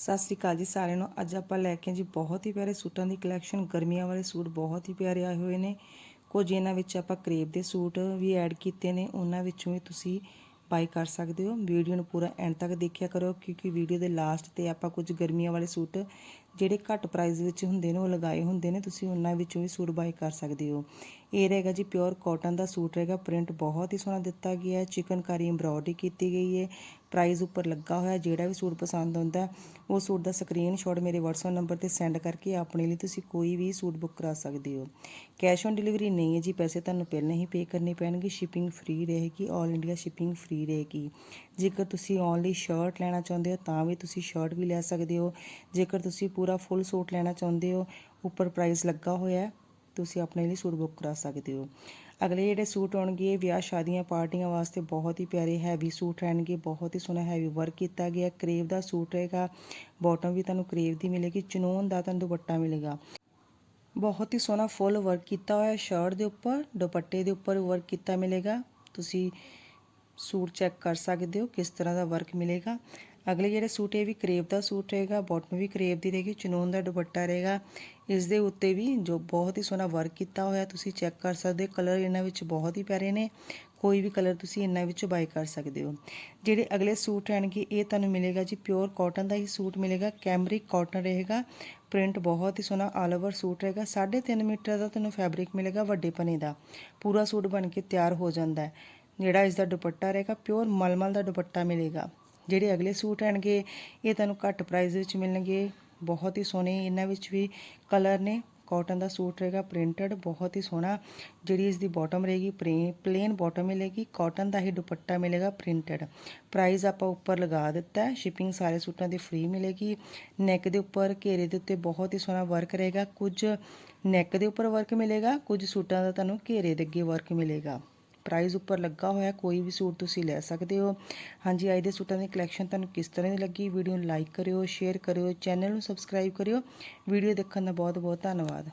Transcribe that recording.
ਸਤਿ ਸ੍ਰੀ ਅਕਾਲ ਜੀ ਸਾਰਿਆਂ ਨੂੰ। ਅੱਜ ਆਪਾਂ ਲੈ ਕੇ ਜੀ ਬਹੁਤ ਹੀ ਪਿਆਰੇ ਸੂਟਾਂ ਦੀ ਕਲੈਕਸ਼ਨ ਗਰਮੀਆਂ ਵਾਲੇ ਸੂਟ ਬਹੁਤ ਹੀ ਪਿਆਰੇ ਆਏ ਹੋਏ ਨੇ। ਕੁਝ ਇਹਨਾਂ ਵਿੱਚ ਆਪਾਂ ਕਰੇਬ ਦੇ ਸੂਟ ਵੀ ਐਡ ਕੀਤੇ ਨੇ। ਉਹਨਾਂ ਵਿੱਚੋਂ ਵੀ ਤੁਸੀਂ ਬਾਈ ਕਰ ਸਕਦੇ ਹੋ। ਵੀਡੀਓ ਨੂੰ ਪੂਰਾ ਐਂਡ ਤੱਕ ਦੇਖਿਆ ਕਰੋ, ਕਿਉਂਕਿ ਵੀਡੀਓ ਦੇ ਲਾਸਟ ਤੇ ਆਪਾਂ ਕੁਝ ਗਰਮੀਆਂ ਵਾਲੇ ਸੂਟ ਜਿਹੜੇ ਘੱਟ ਪ੍ਰਾਈਸ ਵਿੱਚ ਹੁੰਦੇ ਨੇ, ਉਹ ਲਗਾਏ ਹੁੰਦੇ ਨੇ। ਤੁਸੀਂ ਉਹਨਾਂ ਵਿੱਚੋਂ ਵੀ ਸੂਟ ਬਾਈ ਕਰ ਸਕਦੇ ਹੋ। ਇਹ ਰਹੇਗਾ ਜੀ ਪਿਓਰ ਕਾਟਨ ਦਾ ਸੂਟ ਰਹੇਗਾ। ਪ੍ਰਿੰਟ ਬਹੁਤ ਹੀ ਸੋਹਣਾ ਦਿੱਤਾ ਗਿਆ ਹੈ। ਚਿਕਨਕਾਰੀ ਐਮਬ੍ਰੋਇਡਰੀ ਕੀਤੀ ਗਈ ਹੈ। ਪ੍ਰਾਈਸ ਉੱਪਰ ਲੱਗਾ ਹੋਇਆ ਜਿਹੜਾ ਵੀ ਸੂਟ ਪਸੰਦ ਆਉਂਦਾ ਉਹ ਸੂਟ ਦਾ ਸਕਰੀਨਸ਼ਾਟ ਮੇਰੇ WhatsApp ਨੰਬਰ ਤੇ ਸੈਂਡ ਕਰਕੇ ਆਪਣੇ ਲਈ ਤੁਸੀਂ ਕੋਈ ਵੀ ਸੂਟ ਬੁੱਕ ਕਰਾ ਸਕਦੇ ਹੋ। ਕੈਸ਼ ਔਨ ਡਿਲੀਵਰੀ ਨਹੀਂ ਹੈ ਜੀ। ਪੈਸੇ ਤੁਹਾਨੂੰ ਪਹਿਲਾਂ ਹੀ ਪੇ ਕਰਨੇ ਪੈਣਗੇ। ਸ਼ਿਪਿੰਗ ਫ੍ਰੀ ਰਹੇਗੀ। 올 ਇੰਡੀਆ ਸ਼ਿਪਿੰਗ ਫ੍ਰੀ ਰਹੇਗੀ। ਜੇਕਰ ਤੁਸੀਂ ਓਨਲੀ ਸ਼ਰਟ ਲੈਣਾ ਚਾਹੁੰਦੇ ਹੋ, ਤਾਂ ਵੀ ਤੁਸੀਂ ਸ਼ਰਟ ਵੀ ਲੈ ਸਕਦੇ ਹੋ। ਜੇਕਰ ਤੁਸੀਂ ਪੂਰਾ ਫੁੱਲ ਸੂਟ ਲੈਣਾ ਚਾਹੁੰਦੇ ਹੋ, ਉੱਪਰ ਪ੍ਰਾਈਸ ਲੱਗਾ ਹੋਇਆ ਤੁਸੀਂ ਆਪਣੇ ਲਈ ਸੂਟ ਬੁੱਕ ਕਰਾ ਸਕਦੇ ਹੋ। ਅਗਲੇ ਜਿਹੜੇ ਸੂਟ ਆਉਣਗੇ, ਵਿਆਹ ਸ਼ਾਦੀਆਂ, ਪਾਰਟੀਆਂ ਵਾਸਤੇ ਬਹੁਤ ਹੀ ਪਿਆਰੇ ਹੈਵੀ ਸੂਟ ਰਹਿਣਗੇ, ਬਹੁਤ ਹੀ ਸੋਹਣਾ ਹੈਵੀ ਵਰਕ ਕੀਤਾ ਗਿਆ। ਕਰੇਵ ਦਾ ਸੂਟ ਰਹੇਗਾ ਬਾਟਮ ਵੀ ਤੁਹਾਨੂੰ ਕਰੇਵ ਦੀ ਮਿਲੇਗੀ, ਚਨੋਨ ਦਾ ਤੁਹਾਨੂੰ ਦੁਪੱਟਾ ਮਿਲੇਗਾ। ਬਹੁਤ ਹੀ ਸੋਹਣਾ ਫੁੱਲ ਵਰਕ ਕੀਤਾ ਹੋਇਆ ਸ਼ਰਟ ਦੇ ਉੱਪਰ, ਦੁਪੱਟੇ ਦੇ ਉੱਪਰ ਵਰਕ ਕੀਤਾ ਮਿਲੇਗਾ। ਤੁਸੀਂ ਸੂਟ ਚੈੱਕ ਕਰ ਸਕਦੇ ਹੋ ਕਿਸ ਤਰ੍ਹਾਂ ਦਾ ਵਰਕ ਮਿਲੇਗਾ। ਅਗਲੇ ਜਿਹੜੇ ਸੂਟ ਇਹ ਵੀ ਕਰੇਪ ਦਾ ਸੂਟ ਰਹੇਗਾ ਬਾਟਮ ਵੀ ਕਰੇਪ ਦੀ ਰਹੇਗੀ ਚਨੂਨ ਦਾ ਦੁਪੱਟਾ ਰਹੇਗਾ। ਇਸ ਦੇ ਉੱਤੇ ਵੀ ਜੋ ਬਹੁਤ ਹੀ ਸੋਹਣਾ ਵਰਕ ਕੀਤਾ ਹੋਇਆ, ਤੁਸੀਂ ਚੈੱਕ ਕਰ ਸਕਦੇ ਹੋ ਕਲਰ ਇਹਨਾਂ ਵਿੱਚ ਬਹੁਤ ਹੀ ਪਿਆਰੇ ਨੇ। ਕੋਈ ਵੀ ਕਲਰ ਤੁਸੀਂ ਇਹਨਾਂ ਵਿੱਚੋਂ ਬਾਈ ਕਰ ਸਕਦੇ ਹੋ। ਜਿਹੜੇ ਅਗਲੇ ਸੂਟ ਰਹਿਣਗੇ, ਇਹ ਤੁਹਾਨੂੰ ਮਿਲੇਗਾ ਜੀ ਪਿਓਰ ਕਾਟਨ ਦਾ ਹੀ ਸੂਟ ਮਿਲੇਗਾ ਕੈਮਰਿਕ ਕਾਟਨ ਰਹੇਗਾ। ਪ੍ਰਿੰਟ ਬਹੁਤ ਹੀ ਸੋਹਣਾ ਆਲ ਓਵਰ ਸੂਟ ਰਹੇਗਾ। 3.5 ਮੀਟਰ ਦਾ ਤੁਹਾਨੂੰ ਫੈਬਰਿਕ ਮਿਲੇਗਾ, ਵੱਡੇ ਪਨੇ ਦਾ। ਪੂਰਾ ਸੂਟ ਬਣ ਕੇ ਤਿਆਰ ਹੋ ਜਾਂਦਾ ਹੈ। ਜਿਹੜਾ ਇਸ ਦਾ ਦੁਪੱਟਾ ਰਹੇਗਾ ਪਿਓਰ ਮਲਮਲ ਦਾ ਦੁਪੱਟਾ ਮਿਲੇਗਾ। ਜਿਹੜੇ ਅਗਲੇ ਸੂਟ ਰਹਿਣਗੇ ਇਹ ਤੁਹਾਨੂੰ ਘੱਟ ਪ੍ਰਾਈਸ ਵਿੱਚ ਮਿਲਣਗੇ। ਬਹੁਤ ਹੀ ਸੋਹਣੇ ਇਹਨਾਂ ਵਿੱਚ ਵੀ ਕਲਰ ਨੇ। ਕਾਟਨ ਦਾ ਸੂਟ ਰਹੇਗਾ ਪ੍ਰਿੰਟਡ ਬਹੁਤ ਹੀ ਸੋਹਣਾ। ਜਿਹੜੀ ਇਸ ਦੀ ਬਾਟਮ ਰਹੇਗੀ ਪਲੇਨ ਬਾਟਮ ਮਿਲੇਗੀ। ਕਾਟਨ ਦਾ ਹੀ ਦੁਪੱਟਾ ਮਿਲੇਗਾ ਪ੍ਰਿੰਟਡ ਪ੍ਰਾਈਸ ਆਪਾਂ ਉੱਪਰ ਲਗਾ ਦਿੱਤਾ ਹੈ। ਸ਼ਿਪਿੰਗ ਸਾਰੇ ਸੂਟਾਂ ਦੀ ਫ੍ਰੀ ਮਿਲੇਗੀ। ਨੈਕ ਦੇ ਉੱਪਰ ਘੇਰੇ ਦੇ ਉੱਤੇ ਬਹੁਤ ਹੀ ਸੋਹਣਾ ਵਰਕ ਰਹੇਗਾ। ਕੁਝ ਨੈਕ ਦੇ ਉੱਪਰ ਵਰਕ ਮਿਲੇਗਾ। ਕੁਝ ਸੂਟਾਂ ਦਾ ਤੁਹਾਨੂੰ ਘੇਰੇ ਦੇ ਅੱਗੇ ਵਰਕ ਮਿਲੇਗਾ। ਪ੍ਰਾਈਜ਼ ਉੱਪਰ ਲੱਗਾ ਹੋਇਆ, ਕੋਈ ਵੀ ਸੂਟ ਤੁਸੀਂ ਲੈ ਸਕਦੇ ਹੋ। ਹਾਂਜੀ, ਅੱਜ ਦੇ ਸੂਟਾਂ ਦੀ ਕਲੈਕਸ਼ਨ ਤੁਹਾਨੂੰ ਕਿਸ ਤਰ੍ਹਾਂ ਦੀ ਲੱਗੀ? ਵੀਡੀਓ ਨੂੰ ਲਾਈਕ ਕਰਿਓ ਸ਼ੇਅਰ ਕਰਿਓ ਚੈਨਲ ਨੂੰ ਸਬਸਕ੍ਰਾਈਬ ਕਰਿਓ। ਵੀਡੀਓ ਦੇਖਣ ਦਾ ਬਹੁਤ ਬਹੁਤ ਧੰਨਵਾਦ।